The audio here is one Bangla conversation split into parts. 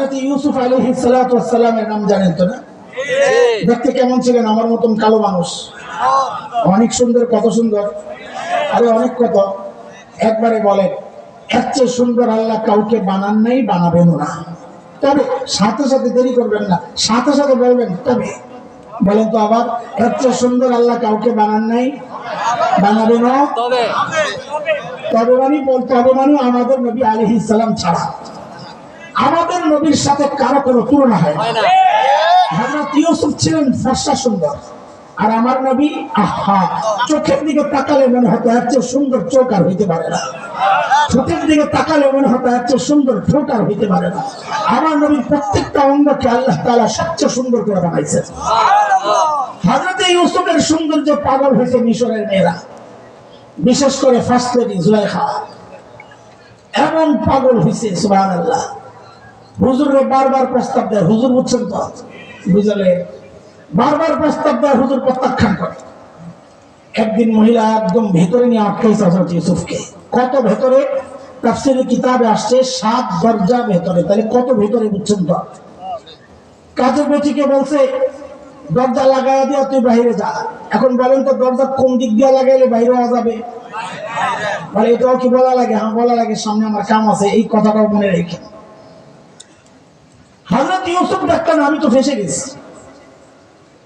হজরত ইউসুফ আলহি সালামের নাম জানেন তো না? দেখতে কেমন ছিলেন? আমার মতন কালো মানুষ। অনেক সুন্দর কত সুন্দর? আরে অনেক কত? একবারে বলেন এর চেয়ে সুন্দর আল্লাহ কাউকে বানান নাই বানাবেন না। তবে সাথে সাথে দেরি করবেন না সাথে সাথে বলবেন তবে। বলেন তো আবার এর চেয়ে সুন্দর আল্লাহ কাউকে বানান নাই বানাবেন তবে। তবে মানে বলতে হবে মানে আমাদের নবী আলহি ছাড়া। আমাদের নবীর সাথে কারও কোনো তুলনা হয় না। হয় ইউসুফ ছিলেন ফর্সা সুন্দর। আর আমার নবী আহা চোখের দিকে তাকালে মনে হতো সুন্দর চোখ আর হইতে পারে না। ঠোঁটের দিকে তাকালে মনে হতো সুন্দর ঠোঁট আর হইতে পারে না। আমার নবীর প্রত্যেকটা অঙ্গকে আল্লাহ তাআলা সবচেয়ে সুন্দর করে বানাইছে হযরত ইউসুফের সৌন্দর্য পাগল হয়েছে মিশরের মেয়েরা। বিশেষ করে ফার্স্ট লেডি জুলাইখা। এমন পাগল হয়েছে সুবহানাল্লাহ। হুজুরে বারবার প্রস্তাব দেয়, হুজুর বুঝছেন তো? বুঝলে, বারবার প্রস্তাব দেয়, হুজুর প্রত্যাখ্যান করে। একদিন মহিলা একদম ভেতরে নিয়ে আটকাইছে হজরত ইউসুফকে। কত ভেতরে? তাফসিরের কিতাবে আসছে, সাত দরজা ভেতরে। তাহলে কত ভেতরে বুঝছেন তো? কাজের বেটিকে বলছে, দরজা লাগাই দিয়া তুই বাইরে যা। এখন বলেন তো, দরজা কোন দিক দিয়ে লাগাইলে বাইরে হওয়া যাবে? বলে, এটাও কি বলা লাগে? হ্যাঁ বলা লাগে, সামনে আমার কাম আছে। এই কথাটাও মনে রেখে। হজরত ইউসুফ ডাক্তার আমি তো ফেসে গেছি।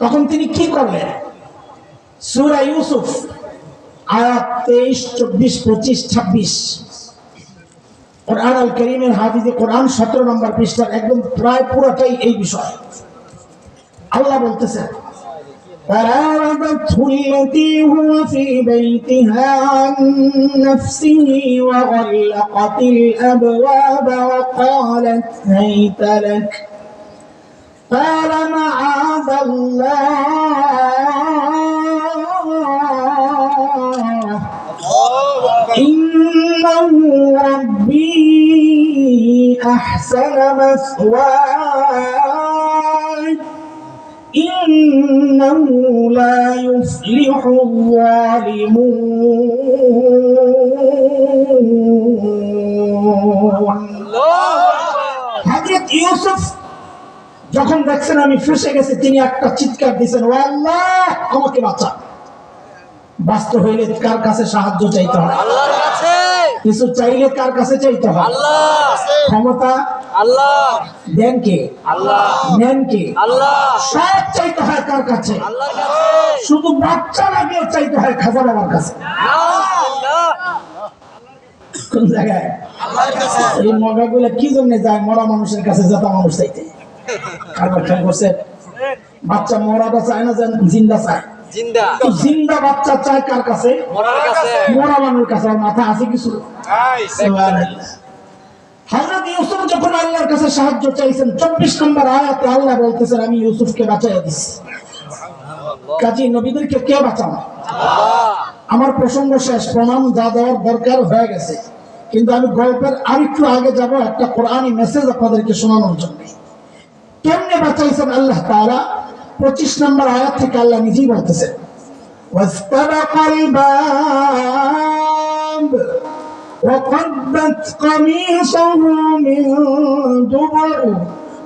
তখন তিনি কি করলেন? সুরা ইউসুফ, আয়াত তেইশ, চব্বিশ, পঁচিশ, ছাব্বিশ। কোরআন আল করিমের হাফিজে কোরআন সতেরো নম্বর পৃষ্ঠার একদম প্রায় পুরোটাই এই বিষয়। আল্লাহ বলতেছেন فراودته التي هو في بيتها عن نفسه وغلقت الأبواب وقالت هيت لك. قال معاذ الله. إنه ربي أحسن مثواي. إنه لا يفلح الظالمون হযরত ইউসুফ যখন দেখছেন আমি ফেসে গেছি তিনি একটা চিৎকার দিয়েছেন ও আল্লাহ আমাকে বাঁচা বাস্তব হইলে কার কাছে সাহায্য চাইতে হয় আল্লাহর কাছে কিছু চাইলে কার কাছে চাইতে হয়? আল্লাহ। ক্ষমতা? আল্লাহ। দেন কে আল্লাহ। নেন কে আল্লাহ। সব চাইতে হয় কার কাছে? শুধু বাচ্চা চাইতে হয় খাজা বাবার কাছে। কোন জায়গায়? এই মগাগুলো কি জন্য যায়? মরা মানুষের কাছে যাতা মানুষ চাইতে। কারবার খেয়াল করছে? বাচ্চা মরাটা চায় না যেন জিন্দা চায়। জিন্দা। জিন্দা বাচ্চা চায় কার কাছে? মরা মানুষের কাছে মাথা আছে কিছু? হযরত ইউসুফ যখন আল্লাহর কাছে সাহায্য চাইছেন চব্বিশ নম্বর আয়াতে আল্লাহ বলতেছেন আমি ইউসুফকে বাঁচাইয়া দিছি। কাজী নবীদেরকে কে বাঁচানো আমার প্রসঙ্গ শেষ প্রমাণ যা দেওয়ার দরকার হয়ে গেছে। কিন্তু আমি গল্পের আরেকটু আগে যাব একটা কোরআনী মেসেজ আপনাদেরকে শোনানোর জন্য। কেমনে বাঁচাইছেন আল্লাহ তাআলা? পঁচিশ নম্বর আয়াত থেকে আল্লাহ নিজেই বলতেছেন واستبق الباب وقدت قميصه من دبر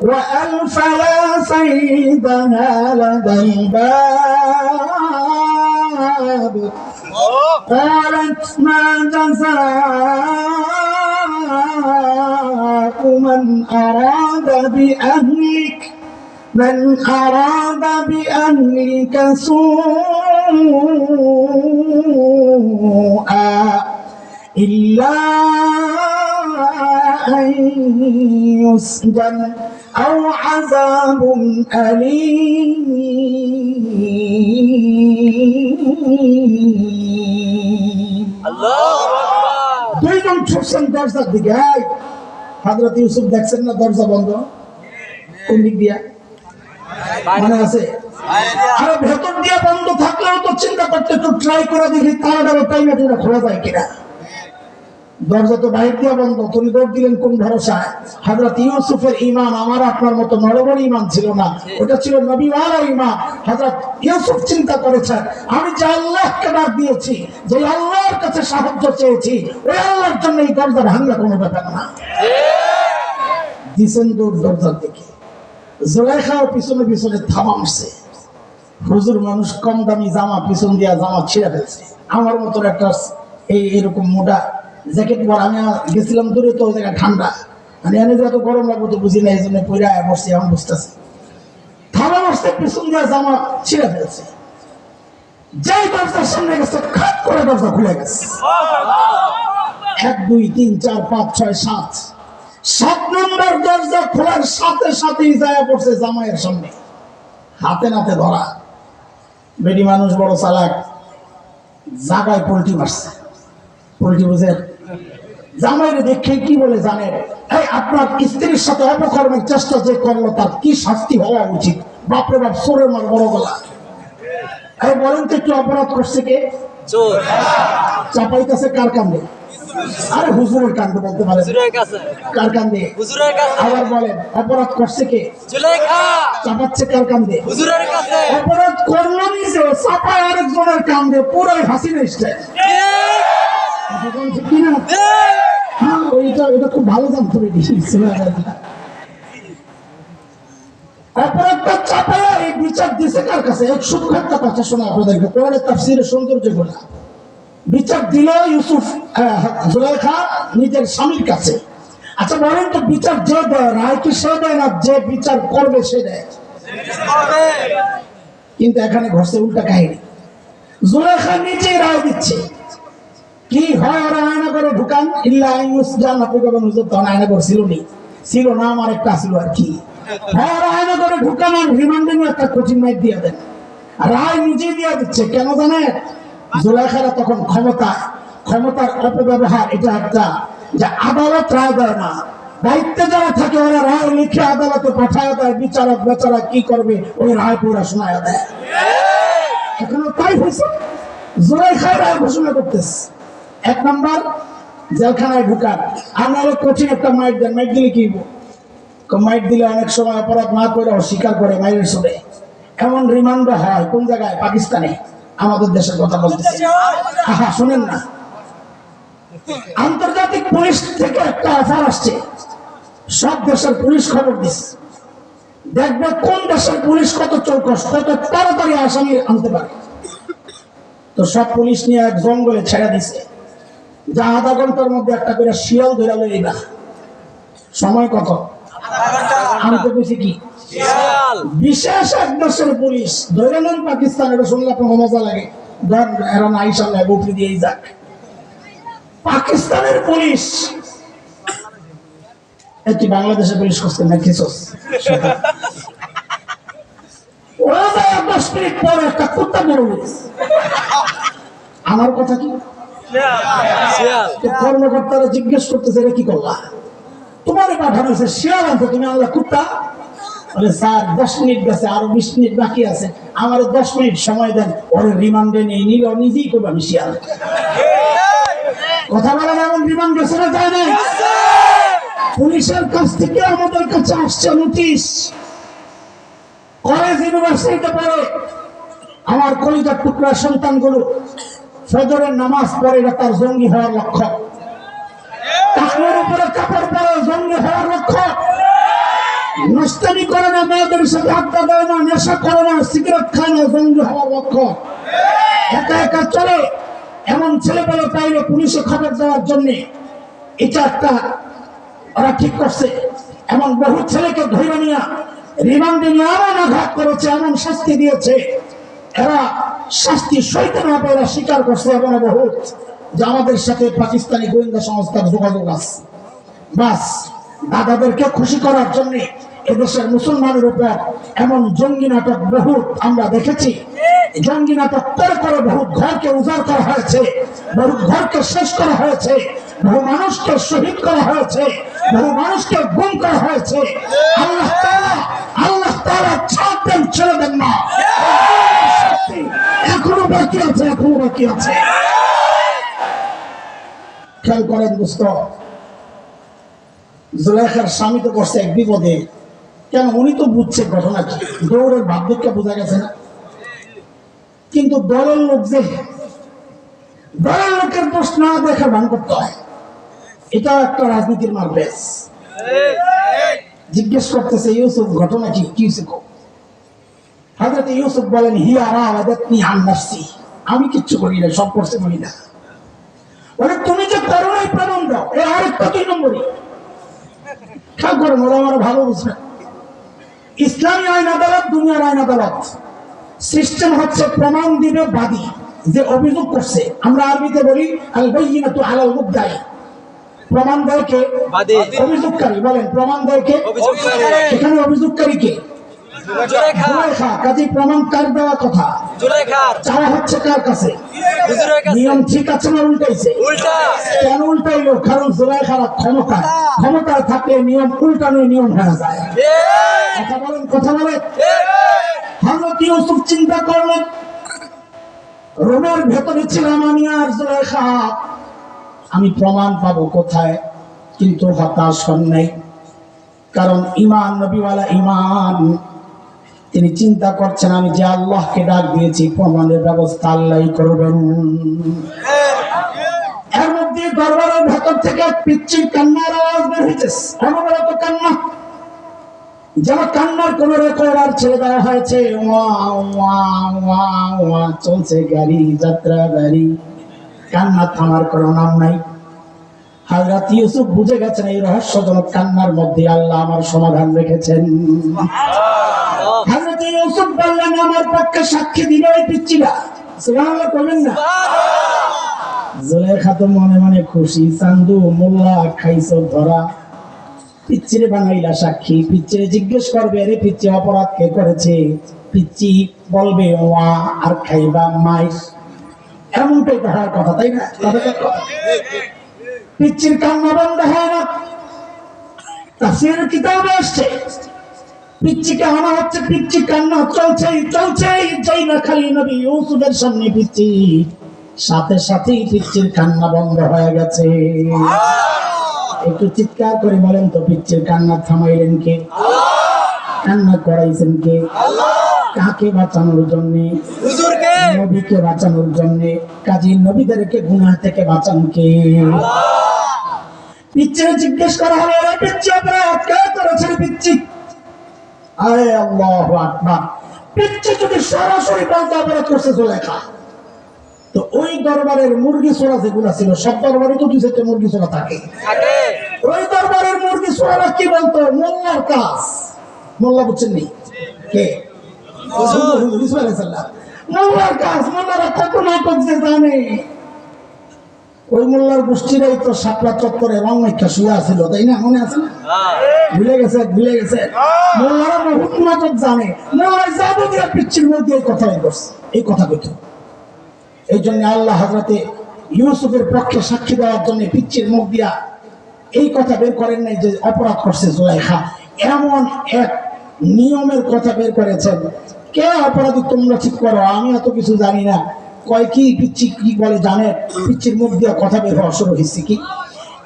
وألف يا سيدها لدى الباب قالت ما جزاء من أراد بأهلك من أراد بأهلك سوءا إلا أن يسجن أو عذاب أليم আল্লাহ দুইজন ছুটছেন দরজার দিকে এই, হযরত ইউসুফ দেখছেন না দরজা বন্ধ কোন দিক দিয়া মনে আছে। আরে ভেতর দিয়ে বন্ধ থাকলেও তো চিন্তা করতে একটু ট্রাই করে দেখি তাড়াতাড়ি টাইমে খোলা যায় কিনা। দরজা তো বাইর দিয়ে বন্ধ। তুমি দৌড় দিলেন কোন ভরসায়? হজরত ইউসুফের ইমান আমার আপনার মতো নরবর ইমান ছিল না। ওটা ছিল ইমান হজরত ইউসুফ চিন্তা করেছেন আমি যে আল্লাহকে ডাক দিয়েছি যে আল্লাহর কাছে সাহায্য চেয়েছি ওই আল্লাহর জন্য এই দরজা ভাঙলে কোনো ব্যাপার না। দিছেন দৌড় দরজার দিকে। জোলাইখাও পিছনে পিছনে থামা মারছে। হুজুর মানুষ কম দামি জামা পিছন দিয়া জামা ছিঁড়ে ফেলছে। আমার মতো একটা এই এরকম মোটা জ্যাকেট পর, আমি গেছিলাম দূরে তো ওই ঠান্ডা। মানে এনে যে এত গরম লাগবে তো বুঝি না, এই জন্য পইরা বসছি, এখন বুঝতেছি থামা মারছে, পিছন দিয়া জামা ছিঁড়ে ফেলছে। যেই দরজার সামনে গেছে, খাট করে দরজা খুলে গেছে। এক, দুই, তিন, চার, পাঁচ, ছয়, সাত সাত নম্বর দরজা খোলার সাথে সাথেই যায় পড়ছে জামাইয়ের সামনে। হাতে নাতে ধরা। বেডি মানুষ বড় চালাক। জাগায় পোল্ট্রি মারছে। পোল্ট্রি বুঝে? জামাইরে দেখে কি বলে জানে? এই আপনার স্ত্রীর সাথে অপকর্মের চেষ্টা যে করল তার কি শাস্তি হওয়া উচিত? বাপরে বাপ সোরে মার বড় গলা। এই বলেন তো একটু অপরাধ করছে কে? চাপাইতেছে কার কান্দে আরে হুজুরের কান্দে বলতে পারে হুজুরের কাছে? কার কান্দে হুজুরের কাছে। আবার বলেন অপরাধ করছে কে? জুলেখা চাপাচ্ছে কার কান্দে হুজুরের কাছে। অপরাধ করল নিজে চাপায় আরেকজনের কান্দে পুরাই হাসি নেসছে কি না? হ্যাঁ ওইটা ওইটা খুব ভালো জানতো রে অপরাধটা চাপায় এই বিচার দিছে কার কাছে? এক কথা শোনা আপনাদেরকে। কোরআনের তাফসিরের সৌন্দর্যগুলা বিচার দিল ইউসুফ নিজের স্বামীর কাছে। আচ্ছা বলেন তো, বিচার যে দেয়, রায় কি সে দেয় না যে বিচার করবে সে দেয়? কিন্তু এখানে ঘটছে উল্টা কাহিনী। জুলেখা নিজেই রায় দিচ্ছে। কি হয় আয়না করে ঢুকান? ইল্লা ইউস জান আপনি হুজুর তখন আয়না করে ছিল নি ছিল না আমার একটা ছিল আর কি। হয়, ওরা আয়না করে ঢুকান আর রিমান্ডিং একটা কোচিং মাইক দিয়ে দেন। রায় নিজেই দিয়ে দিচ্ছে, কেন জানেন? জুলেখারা তখন ক্ষমতা, ক্ষমতার অপব্যবহার এটা একটা যে আদালত রায় দেয় না। দায়িত্বে যারা থাকে, ওরা রায় লিখে আদালতে পাঠায় দেয়, বিচারক বেচারা কি করবে, ওই রায় পুরা শোনায় দেয়। এখনও তাই হয়েছে। জুলাইখায় রায় ঘোষণা করতেছে। এক নাম্বার, জেলখানায় ঢুকান আপনারা কঠিন একটা মাইট দেন মাইট দিলে কি মাইট দিলে অনেক সময় অপরাধ না করে, অস্বীকার করে মাইরের শুনে এমন রিমান্ড হয় কোন জায়গায়? পাকিস্তানে। আমাদের দেশের কথা বলতেছে। আহা শুনেন না। আন্তর্জাতিক পুলিশ থেকে একটা অফার আসছে। সব দেশের পুলিশ খবর দিচ্ছে দেখবে কোন দেশের পুলিশ কত চৌকস কত তাড়াতাড়ি আসামি আনতে পারে। তো সব পুলিশ নিয়ে এক জঙ্গলে ছেড়ে দিছে। যা আধা ঘণ্টার মধ্যে একটা করে শিয়াল ধরে লইবা সময় কত? আমি তো বুঝি কি? বিশেষ এক দেশের পুলিশ ধরে নেন পাকিস্তান এটা শুনলে আপনার মজা লাগে। ধর এরা নাই সামনে বুকরি দিয়েই যাক। পাকিস্তানের পুলিশ। তুই বাংলাদেশের পুলিশ করছে না খেছস ওরা যায় দশ মিনিট পরে একটা কুত্তা মেরে আমার কথা কি? কর্মকর্তারা জিজ্ঞেস করতেছে এটা কি করলা? তোমার পাঠানো হয়েছে শিয়াল আনতে তুমি আনলা কুত্তা? বলে স্যার, দশ মিনিট গেছে, আরও বিশ মিনিট বাকি আছে। আমার দশ মিনিট সময় দেন, ওর রিমান্ডে নিয়ে নিল, নিজেই করব আমি শিয়াল। কথা বলেন এমন রিমান্ড গেছে না যায় নাই? পুলিশের কাছ থেকে আমাদের কাছে আসছে নোটিশ। কলেজ ইউনিভার্সিটিতে পড়ে। আমার কলিজার টুকরা সন্তানগুলো ফজরের নামাজ পড়ে তার জঙ্গি হওয়ার লক্ষ্য করে না, মেয়েদের সাথে দেয় না, নেশা করে না, সিগারেট খায় না, জঙ্গি হওয়ার একা একা চলে, এমন ছেলে পেলে পাইলে পুলিশে খবর দেওয়ার জন্য এটা একটা ওরা ঠিক করছে। এমন বহু ছেলেকে ধরে নিয়ে, রিমান্ডে নিয়ে এমন আঘাত করেছে, এমন শাস্তি দিয়েছে। এরা শাস্তি সইতে না এরা স্বীকার করছে এমন বহুত যে আমাদের সাথে পাকিস্তানি গোয়েন্দা সংস্থার যোগাযোগ আছে। বাস, দাদাদেরকে খুশি করার জন্য এদেশের মুসলমানের উপর এমন জঙ্গি নাটক বহুত আমরা দেখেছি। জঙ্গি নাটক করে করে বহু ঘরকে উজাড় করা হয়েছে বহু ঘরকে শেষ করা হয়েছে, বহু মানুষকে শহীদ করা হয়েছে, বহু মানুষকে গুম করা হয়েছে। আল্লাহ আল্লাহ তাআলা ছাড় দেন, ছেড়ে দেন না। এখনও বাকি আছে, এখনও বাকি আছে। খেয়াল করেন দোস্ত জুলেখার স্বামী তো করছে এক বিপদে। কেন? উনি তো বুঝছে ঘটনা কি দৌড়ের ভাবদিকটা বোঝা গেছে না। কিন্তু দলের লোক যে, দলের লোকের দোষ না দেখা ভান করতে হয়। এটাও একটা রাজনীতির মারবেশ জিজ্ঞেস করতেছে, ইউসুফ, ঘটনা কি? কি? হযরত ইউসুফ বলেন রাওয়াদাতনি আন নাফসি। আমি কিচ্ছু করি না সব করছে করি না বলে, তুমি যে করো নাই প্রমাণ দাও, এ আরেকটা দুই নম্বরই। খেয়াল করে ওরা আমার ভালো বুঝবে। ইসলামী আইন আদালত দুনিয়ার আইন আদালত। সিস্টেম হচ্ছে প্রমাণ দিবে বাদী যে অভিযোগ করছে। আমরা আরবিতে বলি আল আলাল প্রমাণ দেয় কে? অভিযোগকারী বলেন প্রমাণ দেয় কে। এখানে অভিযোগকারী কে? কাজী প্রমাণ কার দেওয়া কথা? চাওয়া হচ্ছে কার কাছে? নিয়ম ঠিক আছে না উল্টাইছে? কেন উল্টাইলো? কারণ জুলাইখার ক্ষমতা। ক্ষমতা। থাকলে নিয়ম উল্টানো নিয়ম হয়ে যায়। কথা বলেন কথা বলেন। ঠিক হযরত ইউসুফ চিন্তা করলেন রোমের ভেতরে ছিলাম আমি আর জুলাইখা আমি প্রমাণ পাবো কোথায়? কিন্তু হতাশ হন নাই। কারণ ইমান নবীওয়ালা ইমান তিনি চিন্তা করছেন, আমি যে আল্লাহকে ডাক দিয়েছি, প্রমাণের ব্যবস্থা আল্লাহই করবেন। এর মধ্যে দরবারের ভেতর থেকে পিচ্ছির কান্নার আওয়াজ বের হয়েছে অনবরত কান্না? যেন কান্নার কোন রেকর্ড আর ছেড়ে দেওয়া হয়েছে। ওয়া চলছে গাড়ি, যাত্রা গাড়ি কান্না থামার কোনো নাম নাই। হাজরাত ইউসুফ বুঝে গেছেন, এই রহস্যজনক কান্নার মধ্যে আল্লাহ আমার সমাধান রেখেছেন। হাজরাত ইউসুফ বললেন আমার পক্ষে সাক্ষী দিবে এই পিচ্ছিরা সুবহানাল্লাহ করবেন না? জুলেখা তো মনে মনে খুশি চান্দু মোল্লা খাইছো ধরা। পিচ্চিরে বানাইলা সাক্ষী পিচ্চিরে জিজ্ঞেস করবে আরে পিচ্ছি অপরাধ কে করেছে? পিচ্ছি বলবে ওয়া আর খাইবা মাইর এমনটাই তো হওয়ার কথা তাই না? পিচ্চির কান্না বন্ধ হয় না। তাফসীর কিতাবে আসছে। পিচ্চিকে আনা হচ্ছে পিচ্চি কান্না। চলছে চলছে যাই না খালি নবী ইউসুফের সামনে পিচ্চি। সাথে সাথেই পিচ্চির কান্না বন্ধ হয়ে গেছে। একটু চিৎকার করে বলেন তো পিচ্চির কান্না থামাইলেন কে? কান্না করাইছেন কে? কাকে বাঁচানোর জন্য? নবীকে বাঁচানোর জন্য? কাজী নবীদেরকে গুনাহ থেকে বাঁচান কে? পিচ্চিরে জিজ্ঞেস করা হলো রে পিচ্চি অপরাধ কে করেছে রে পিচ্চি? আরে আল্লাহু আকবার। যদি সরাসরি বলতে অপরাধ করছে জুলেখা তো ওই দরবারের মুরগি ছোড়া যেগুলো ছিল সব দরবারে তো চারটে মুরগি ছোড়া থাকে। ওই দরবারের মুরগি ছোড়ারা কি বলতো? মোল্লার কাজ। মোল্লা বুঝছেন নি? কে? মোল্লার কাজ মোল্লারা কত নাটক যে জানে। ওই মোল্লার গোষ্ঠীরাই তো সাপলা চত্বরে রং মেখা শুয়ে আছিল, তাই না? মনে আছে? ভুলে গেছে ভুলে গেছে। মোল্লারা বহুত নাটক জানে। মোল্লার যাবতীয় পিচ্ছির মধ্যে এই কথাই করছে এই কথা কইতো এই জন্য আল্লাহ হাজরাতে ইউসুফের পক্ষে সাক্ষী দেওয়ার জন্য পিচ্ছির মুখ দিয়া এই কথা বের করেন নাই যে অপরাধ করছে জুলাইখা। এমন এক নিয়মের কথা বের করেছেন। কে অপরাধী তোমরা ঠিক করো? আমি এত কিছু জানি না। কয় কি পিচ্ছি কি বলে জানে পিচ্ছির মুখ দিয়া কথা বের হওয়া শুরু হয়েছে কি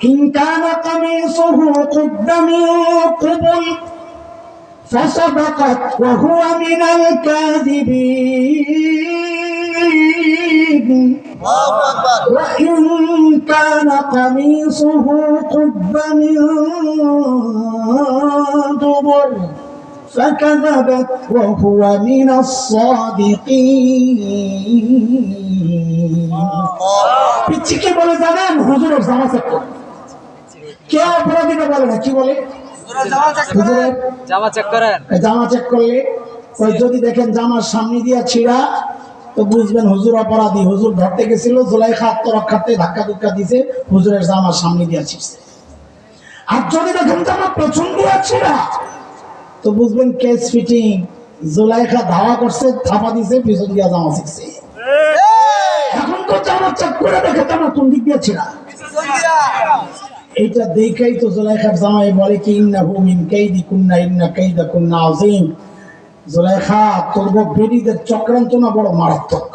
إن كان قميصه قد من قبل فصدقت وهو من الكاذبين وإن كان قميصه قد من فكذبت وهو من الصادقين পিচ্ছি কি বলে জানেন হুজুরের জামা চেক করে কে অপরাধীটা বলে না কি বলে হুজুরের জামা চেক করেন জামা চেক করলে ওই যদি দেখেন জামার সামনে দিয়া ছিঁড়া তো বুঝবেন হুজুর অপরাধী হুজুর ধরতে গেছিল জুলাইখা আত্মরক্ষার্থে ধাক্কা ধুক্কা দিছে হুজুরের জামার সামনে দিয়া ছিঁড়ছে আর যদি দেখেন জামা পেছন দিয়া ছিঁড়া তো বুঝবেন কেস ফিটিং, জোলাইখা ধাওয়া করছে, থাপা দিছে, পিছন দিয়া জামা শিখছে এখন তো জামা চেক করে দেখে জামা কোন দিক দিয়ে ছিঁড়া। এইটা দেখেই তো জোলাইখার জামাই বলে কি, ইন্না হু মিন কাইদি কুন্না ইন্না কাইদা কুন্না আযীম। জোলাইখা, তোর গো বেডিদের চক্রান্ত না বড় মারাত্মক।